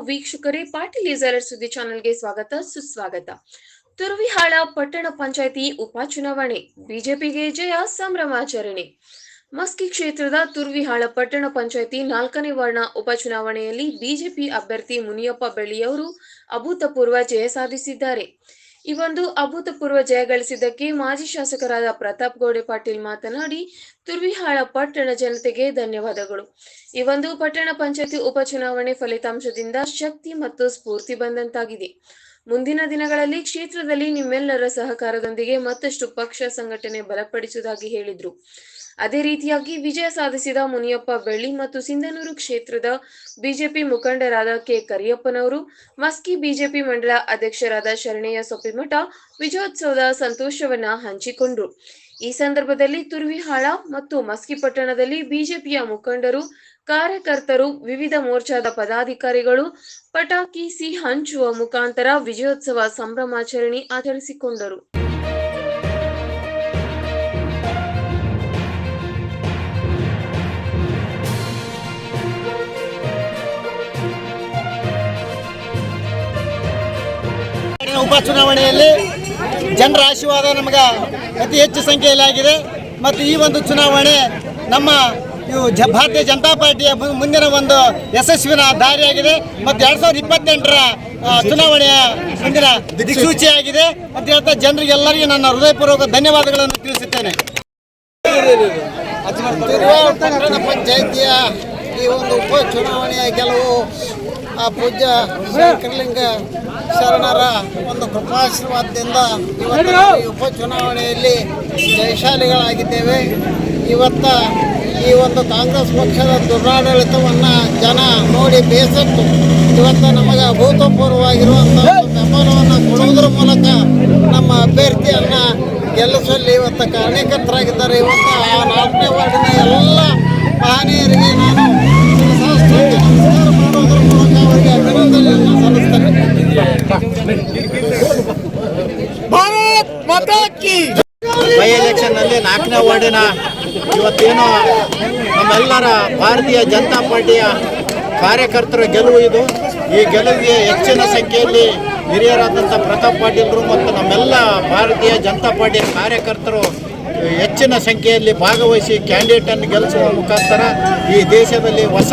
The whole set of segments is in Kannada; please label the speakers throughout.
Speaker 1: ವೀಕ್ಷಕರೇ, ಪಾಟೀಲ್ ಸುದ್ದಿ ಚಾನೆಲ್ಗೆ ಸ್ವಾಗತ, ಸುಸ್ವಾಗತ. ತುರುವಿಹಾಳ ಪಟ್ಟಣ ಪಂಚಾಯಿತಿ ಉಪಚುನಾವಣೆ ಬಿಜೆಪಿಗೆ ಜಯ ಸಂಭ್ರಮಾಚರಣೆ ಮಸ್ಕಿ ಕ್ಷೇತ್ರದ ತುರ್ವಿಹಾಳ ಪಟ್ಟಣ ಪಂಚಾಯಿತಿ ನಾಲ್ಕನೇ ವರ್ಣ ಉಪಚುನಾವಣೆಯಲ್ಲಿ ಬಿಜೆಪಿ ಅಭ್ಯರ್ಥಿ ಮುನಿಯಪ್ಪ ಬೆಳ್ಳಿಯವರು ಅಭೂತಪೂರ್ವ ಜಯ ಸಾಧಿಸಿದ್ದಾರೆ. ಈ ಒಂದು ಅಭೂತಪೂರ್ವ ಜಯ ಗಳಿಸಿದ್ದಕ್ಕೆ ಮಾಜಿ ಶಾಸಕರಾದ ಪ್ರತಾಪ್ ಗೌಡೆ ಪಾಟೀಲ್ ಮಾತನಾಡಿ, ತುರ್ವಿಹಾಳ ಪಟ್ಟಣ ಜನತೆಗೆ ಧನ್ಯವಾದಗಳು. ಈ ಒಂದು ಪಟ್ಟಣ ಪಂಚಾಯತಿ ಉಪಚುನಾವಣೆ ಫಲಿತಾಂಶದಿಂದ ಶಕ್ತಿ ಮತ್ತು ಸ್ಫೂರ್ತಿ ಬಂದಂತಾಗಿದೆ. ಮುಂದಿನ ದಿನಗಳಲ್ಲಿ ಕ್ಷೇತ್ರದಲ್ಲಿ ನಿಮ್ಮೆಲ್ಲರ ಸಹಕಾರದೊಂದಿಗೆ ಮತ್ತಷ್ಟು ಪಕ್ಷ ಸಂಘಟನೆ ಬಲಪಡಿಸುವುದಾಗಿ ಹೇಳಿದ್ರು. ಅದೇ ರೀತಿಯಾಗಿ ವಿಜಯ ಸಾಧಿಸಿದ ಮುನಿಯಪ್ಪ ಬೆಳ್ಳಿ ಮತ್ತು ಸಿಂಧನೂರು ಕ್ಷೇತ್ರದ ಬಿಜೆಪಿ ಮುಖಂಡರಾದ ಕೆ ಕರಿಯಪ್ಪನವರು, ಮಸ್ಕಿ ಬಿಜೆಪಿ ಮಂಡಲ ಅಧ್ಯಕ್ಷರಾದ ಶರಣಯ್ಯ ಸೊಪ್ಪಿಮಠ, ವಿಜಯೋತ್ಸವದ ಸಂತೋಷವನ್ನ ಹಂಚಿಕೊಂಡ್ರು. ಈ ಸಂದರ್ಭದಲ್ಲಿ ತುರ್ವಿಹಾಳ ಮತ್ತು ಮಸ್ಕಿ ಪಟ್ಟಣದಲ್ಲಿ ಬಿಜೆಪಿಯ ಮುಖಂಡರು, ಕಾರ್ಯಕರ್ತರು, ವಿವಿಧ ಮೋರ್ಚಾದ ಪದಾಧಿಕಾರಿಗಳು, ಪಟಾಕಿ ಸಿ ಹಂಚುವ ಮುಖಾಂತರ ವಿಜಯೋತ್ಸವ ಸಂಭ್ರಮಾಚರಣೆ ಆಚರಿಸಿಕೊಂಡರು.
Speaker 2: ಉಪಚುನಾವಣೆಯಲ್ಲಿ ಜನರ ಆಶೀರ್ವಾದ ನಮಗೆ ಅತಿ ಹೆಚ್ಚು ಸಂಖ್ಯೆಯಲ್ಲಿ ಆಗಿದೆ. ಮತ್ತು ಈ ಒಂದು ಚುನಾವಣೆ ನಮ್ಮ ಇವು ಜ ಭಾರತೀಯ ಜನತಾ ಪಾರ್ಟಿಯ ಮುಂದಿನ ಒಂದು ಯಶಸ್ವಿನ ದಾರಿಯಾಗಿದೆ. ಮತ್ತು ಎರಡು ಸಾವಿರದ ಇಪ್ಪತ್ತೆಂಟರ ಚುನಾವಣೆಯ ಮುಂದಿನ ದಿಕ್ಸೂಚಿಯಾಗಿದೆ. ಅಂತ ಹೇಳ್ತಾ ಜನರಿಗೆಲ್ಲರಿಗೂ ನನ್ನ ಹೃದಯಪೂರ್ವಕ ಧನ್ಯವಾದಗಳನ್ನು ತಿಳಿಸುತ್ತೇನೆ. ಪಂಚಾಯಿತಿಯ ಈ ಒಂದು ಉಪಚುನಾವಣೆಯ ಗೆಲುವು, ಆ ಪೂಜ್ಯ ಶಂಕರಲಿಂಗ ಶರಣರ ಒಂದು ಕೃಪಾಶೀರ್ವಾದದಿಂದ ಈ ಉಪಚುನಾವಣೆಯಲ್ಲಿ ಜಯಶಾಲಿಗಳಾಗಿದ್ದೇವೆ. ಇವತ್ತ ಈ ಒಂದು ಕಾಂಗ್ರೆಸ್ ಪಕ್ಷದ ದುರಾಡಳಿತವನ್ನು ಜನ ನೋಡಿ ಬೇಸತ್ತು. ಇವತ್ತು ನಮಗೆ ಅಭೂತಪೂರ್ವವಾಗಿರುವಂಥ ಬೆಂಬಲವನ್ನು ಕೊಡುವುದರ ಮೂಲಕ ನಮ್ಮ ಅಭ್ಯರ್ಥಿಯನ್ನು ಗೆಲ್ಲಿಸುವಲ್ಲಿ ಇವತ್ತು ಕಾರಣೀಕರ್ತರಾಗಿದ್ದಾರೆ ಇವತ್ತು
Speaker 3: ಬೈ ಎಲೆಕ್ಷನ್ನಲ್ಲಿ ನಾಲ್ಕನೇ ವಾರ್ಡಿನ ಇವತ್ತೇನು ನಮ್ಮೆಲ್ಲರ ಭಾರತೀಯ ಜನತಾ ಪಾರ್ಟಿಯ ಕಾರ್ಯಕರ್ತರ ಗೆಲುವು ಇದು. ಈ ಗೆಲುವಿಗೆ ಹೆಚ್ಚಿನ ಸಂಖ್ಯೆಯಲ್ಲಿ ಹಿರಿಯರಾದಂಥ ಪ್ರತಾಪ್ ಪಾಟೀಲ್ರು ಮತ್ತು ನಮ್ಮೆಲ್ಲ ಭಾರತೀಯ ಜನತಾ ಪಾರ್ಟಿಯ ಕಾರ್ಯಕರ್ತರು ಹೆಚ್ಚಿನ ಸಂಖ್ಯೆಯಲ್ಲಿ ಭಾಗವಹಿಸಿ ಕ್ಯಾಂಡಿಡೇಟನ್ನು ಗೆಲ್ಲಿಸುವ ಮುಖಾಂತರ ಈ ದೇಶದಲ್ಲಿ ಹೊಸ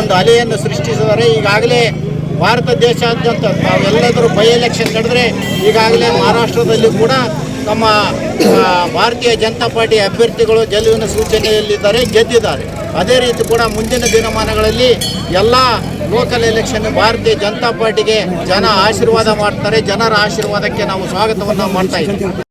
Speaker 3: ಒಂದು ಅಲೆಯನ್ನು ಸೃಷ್ಟಿಸಿದ್ದಾರೆ. ಈಗಾಗಲೇ ಭಾರತ ದೇಶಾದ್ಯಂತ ನಾವೆಲ್ಲದರೂ ಬೈ ಎಲೆಕ್ಷನ್ ನಡೆದ್ರೆ ಈಗಾಗಲೇ ಮಹಾರಾಷ್ಟ್ರದಲ್ಲಿ ಕೂಡ ನಮ್ಮ ಭಾರತೀಯ ಜನತಾ ಪಾರ್ಟಿ ಅಭ್ಯರ್ಥಿಗಳು ಗೆಲುವಿನ ಸೂಚನೆಯಲ್ಲಿದ್ದಾರೆ, ಗೆದ್ದಿದ್ದಾರೆ. ಅದೇ ರೀತಿ ಕೂಡ ಮುಂದಿನ ದಿನಮಾನಗಳಲ್ಲಿ ಎಲ್ಲ ಲೋಕಲ್ ಎಲೆಕ್ಷನ್ ಭಾರತೀಯ ಜನತಾ ಪಾರ್ಟಿಗೆ ಜನ ಆಶೀರ್ವಾದ ಮಾಡ್ತಾರೆ, ಜನರ ಆಶೀರ್ವಾದಕ್ಕೆ ನಾವು ಸ್ವಾಗತವನ್ನು ಮಾಡ್ತಾ ಇದ್ದೀವಿ.